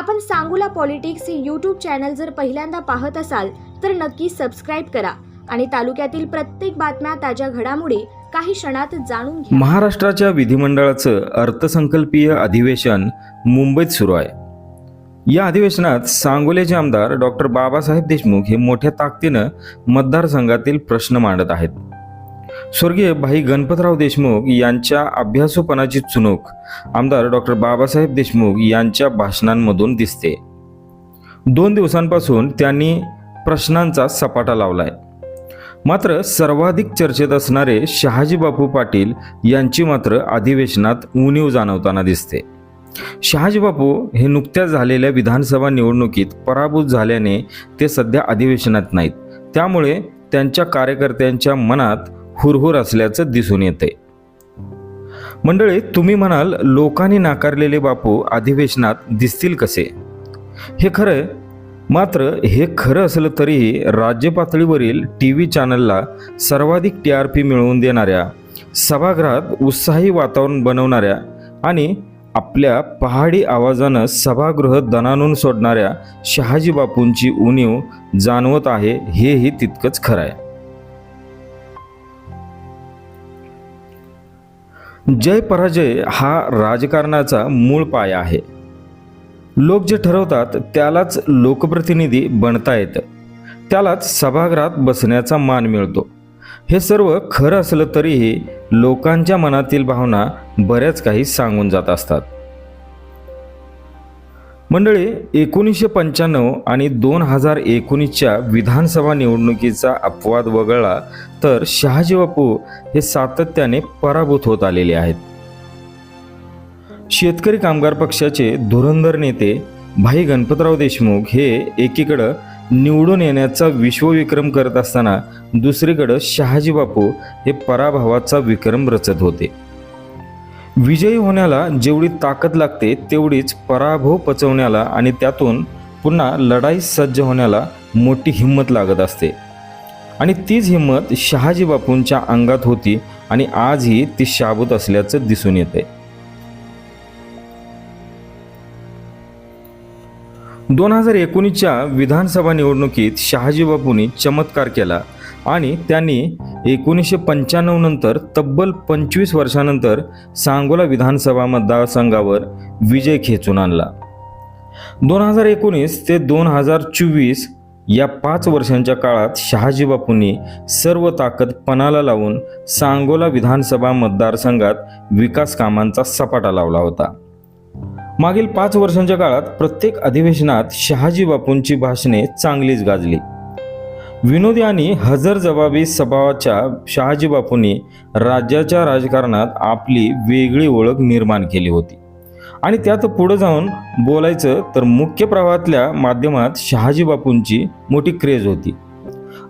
आपण सांगूला पॉलिटिक्स हे यूट्यूब चॅनल जर पहिल्यांदा पाहत असाल तर नक्की सबस्क्राईब करा. आणि तालुक्यातील प्रत्येक बातम्या ताज्या घडामोडी काही क्षणात जाणून घ्या. महाराष्ट्राच्या विधिमंडळाचं अर्थसंकल्पीय अधिवेशन मुंबईत सुरू आहे. या अधिवेशनात सांगोलेचे आमदार डॉक्टर बाबासाहेब देशमुख हे मोठ्या ताकदीनं मतदारसंघातील प्रश्न मांडत आहेत. स्वर्गीय भाई गणपतराव देशमुख यांच्या अभ्यासूपणाची चुणूक आमदार डॉक्टर बाबासाहेब देशमुख यांच्या भाषणांमधून दिसते. दोन दिवसांपासून त्यांनी प्रश्नांचा सपाटा लावलाय. मात्र सर्वाधिक चर्चेत असणारे शहाजी बापू पाटील यांची मात्र अधिवेशनात उणीव जाणवताना दिसते. शहाजी बापू हे नुकत्याच झालेल्या विधानसभा निवडणुकीत पराभूत झाल्याने ते सध्या अधिवेशनात नाहीत. त्यामुळे त्यांच्या कार्यकर्त्यांच्या मनात हुरहुर असल्याचं दिसून येते. मंडळी तुम्ही म्हणाल लोकांनी नाकारलेले बापू अधिवेशनात दिसतील कसे? हे खरं मात्र हे खरं असलं तरीही राज्य पातळीवरील टी व्ही चॅनलला सर्वाधिक टी आर पी मिळवून देणाऱ्या सभागृहात उत्साही वातावरण बनवणाऱ्या आणि आपल्या पहाडी आवाजानं सभागृह दणानून सोडणाऱ्या शहाजी बापूंची उणीव जाणवत आहे हेही तितकंच खरं आहे. जय पराजय हा राजकारणाचा मूळ पाया आहे. लोक जे ठरवतात त्यालाच लोकप्रतिनिधी बनता येतं. त्यालाच सभागृहात बसण्याचा मान मिळतो. हे सर्व खरं असलं तरीही लोकांच्या मनातील भावना बऱ्याच काही सांगून जात असतात. मंडळी एकोणीसशे पंच्याण्णव आणि दोन हजार एकोणीसच्या विधानसभा निवडणुकीचा अपवाद वगळला तर शहाजी बापू हे सातत्याने पराभूत होत आलेले आहेत. शेतकरी कामगार पक्षाचे धुरंधर नेते भाई गणपतराव देशमुख हे एकीकडं निवडून येण्याचा विश्वविक्रम करत असताना दुसरीकडं शहाजी बापू हे पराभवाचा विक्रम रचत होते. विजयी होण्याला जेवढी ताकद लागते तेवढीच पराभव पचवण्याला आणि त्यातून पुन्हा लढाई सज्ज होण्याला मोठी हिंमत लागत असते. आणि तीच हिंमत शहाजी बापूंच्या अंगात होती आणि आजही ती शाबूत असल्याचं दिसून येते. दोन हजार एकोणीसच्या विधानसभा निवडणुकीत शहाजी बापूंनी चमत्कार केला. आणि त्यांनी एकोणीसशे पंच्याण्णव नंतर तब्बल पंचवीस वर्षानंतर सांगोला विधानसभा मतदारसंघावर विजय खेचून आणला. दोन हजार एकोणीस ते दोन हजार चोवीस या पाच वर्षांच्या काळात शहाजी बापूंनी सर्व ताकद पणाला लावून सांगोला विधानसभा मतदारसंघात विकास कामांचा सपाटा लावला होता. मागील पाच वर्षांच्या काळात प्रत्येक अधिवेशनात शहाजी बापूंची भाषणे चांगलीच गाजली. विनोदी आणि हजरजबाबी स्वभावाच्या शहाजी बापूंनी राज्याच्या राजकारणात आपली वेगळी ओळख निर्माण केली होती. आणि त्यात पुढे जाऊन बोलायचं तर मुख्य प्रवाहातल्या माध्यमात शहाजी बापूंची मोठी क्रेज होती.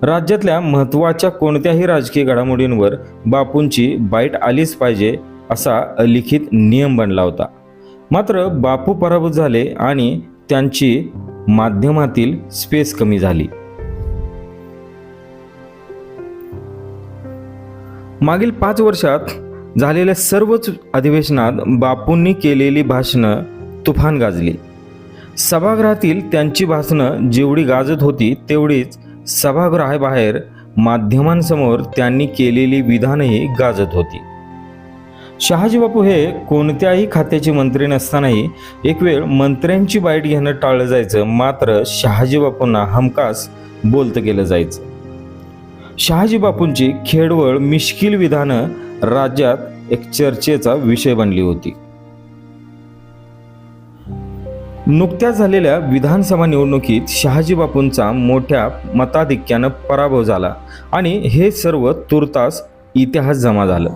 राज्यातल्या महत्त्वाच्या कोणत्याही राजकीय घडामोडींवर बापूंची बाईट आलीच पाहिजे असा अलिखित नियम बनला होता. मात्र बापू पराभूत झाले आणि त्यांची माध्यमातील स्पेस कमी झाली. मागील पाच वर्षात झालेल्या सर्वच अधिवेशनात बापूंनी केलेली भाषणं तुफान गाजली. सभागृहातील त्यांची भाषणं जेवढी गाजत होती तेवढीच सभागृहाबाहेर माध्यमांसमोर त्यांनी केलेली विधानही गाजत होती. शहाजी बापू हे कोणत्याही खात्याचे मंत्री नसतानाही एक वेळ मंत्र्यांची बाईट घेणं टाळलं जायचं मात्र शहाजी बापूंना हमखास बोलतं केलं जायचं. शहाजी बापूंची खेडवळ मिश्किल विधानं राज्यात एक चर्चेचा विषय बनली होती. नुकत्याच झालेल्या विधानसभा निवडणुकीत शहाजी बापूंचा मोठ्या मताधिक्यानं पराभव झाला आणि हे सर्व तुर्तास इतिहास जमा झालं.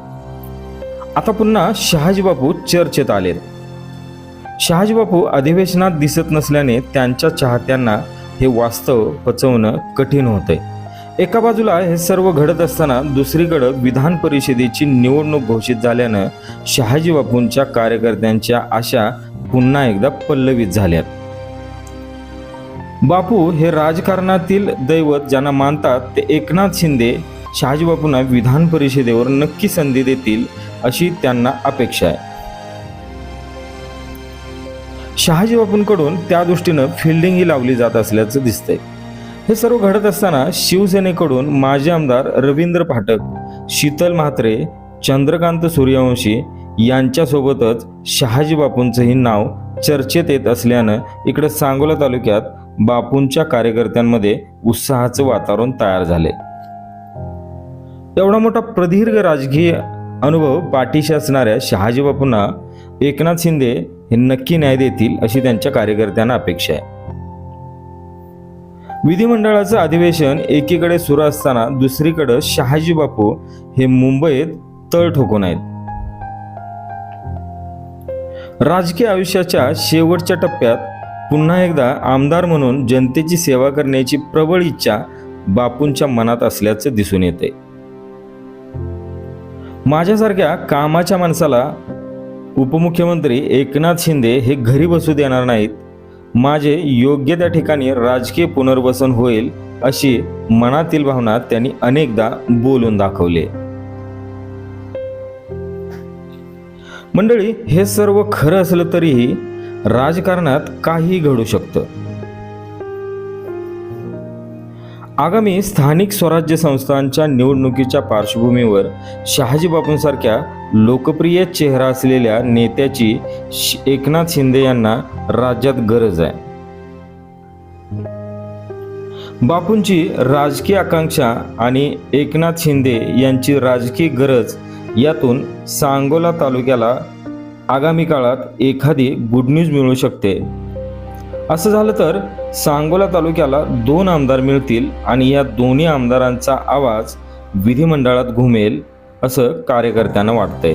आता पुन्हा शहाजी बापू चर्चेत आलेत. शहाजी बापू अधिवेशनात दिसत नसल्याने त्यांच्या चाहत्यांना हे वास्तव पचवणं कठीण होतंय. एका बाजूला हे सर्व घडत असताना दुसरीकडं विधान परिषदेची निवडणूक घोषित झाल्यानं शहाजी बापूंच्या कार्यकर्त्यांच्या आशा पुन्हा एकदा पल्लवित झाल्यात. बापू हे राजकारणातील दैवत ज्यांना मानतात ते एकनाथ शिंदे शहाजी बापूंना विधान परिषदेवर नक्की संधी देतील अशी त्यांना अपेक्षा आहे. शहाजी बापूंकडून त्या दृष्टीनं फिल्डिंगही लावली जात असल्याचं दिसतंय. हे सर्व घडत असताना शिवसेनेकडून माजी आमदार रवींद्र फाटक शीतल म्हात्रे चंद्रकांत सूर्यवंशी यांच्यासोबतच शहाजी बापूंचंही नाव चर्चेत येत असल्यानं इकडे सांगोला तालुक्यात बापूंच्या कार्यकर्त्यांमध्ये उत्साहाचं वातावरण तयार झाले. एवढा मोठा प्रदीर्घ राजकीय अनुभव पाठीशी असणाऱ्या शहाजी बापूंना एकनाथ शिंदे हे नक्की न्याय देतील अशी त्यांच्या कार्यकर्त्यांना अपेक्षा आहे. विधिमंडळाचं अधिवेशन एकीकडे सुरू असताना दुसरीकडे शहाजी बापू हे मुंबईत तळ ठोकून आहेत. राजकीय आयुष्याच्या शेवटच्या टप्प्यात पुन्हा एकदा आमदार म्हणून जनतेची सेवा करण्याची प्रबळ इच्छा बापूंच्या मनात असल्याचं दिसून येते. माझ्यासारख्या कामाच्या माणसाला उपमुख्यमंत्री एकनाथ शिंदे हे घरी बसू देणार नाहीत माझे योग्य त्या ठिकाणी राजकीय पुनर्वसन होईल अशी मनातील भावना त्यांनी अनेकदा बोलून दाखवले. मंडळी हे सर्व खरं असलं तरीही राजकारणात काहीही घडू शकतं. आगामी स्थानिक स्वराज्य संस्थांच्या निवडणुकीच्या पार्श्वभूमीवर शहाजी बापूंसारख्या लोकप्रिय चेहरा असलेल्या नेत्याची श- एकनाथ शिंदे यांना राज्यात गरज आहे. बापूंची राजकीय आकांक्षा आणि एकनाथ शिंदे यांची राजकीय गरज यातून सांगोला तालुक्याला आगामी काळात एखादी गुड न्यूज मिळू शकते. असं झालं तर सांगोला तालुक्याला दोन आमदार मिळतील आणि या दोन्ही आमदारांचा आवाज विधिमंडळात घुमेल असं कार्यकर्त्यांना वाटतंय.